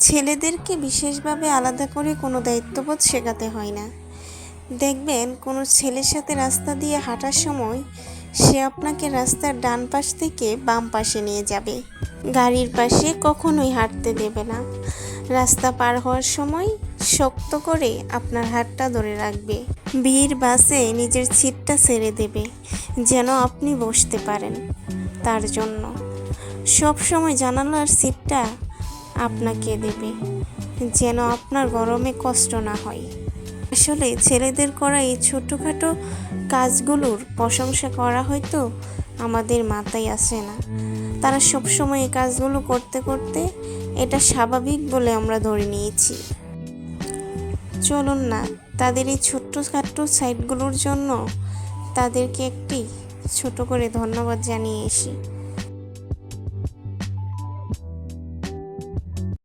ছেলেদেরকে বিশেষভাবে আলাদা করে কোনো দায়িত্ববোধ শেখাতে হয় না। দেখবেন, কোনো ছেলের সাথে রাস্তা দিয়ে হাঁটার সময় সে আপনাকে রাস্তার ডান পাশ থেকে বাম পাশে নিয়ে যাবে। গাড়ির পাশে কখনোই হাঁটতে দেবে না। রাস্তা পার হওয়ার সময় শক্ত করে আপনার হাতটা ধরে রাখবে। ভিড় বাসে নিজের সিটটা ছেড়ে দেবে, যেন আপনি বসতে পারেন তার জন্য। সব সময় জানালার সিটটা আপনাকে দেবে, যেন আপনার গরমে কষ্ট না হয়। আসলে ছেলেদের করা এই ছোটোখাটো কাজগুলোর প্রশংসা করা হয়তো আমাদের মাথায় আসে না। তারা সবসময় এই কাজগুলো করতে করতে এটা স্বাভাবিক বলে আমরা ধরে নিয়েছি। চলুন না, তাদের এই ছোট্টখাট্ট সাইটগুলোর জন্য তাদেরকে একটি ছোট করে ধন্যবাদ জানিয়ে আসি।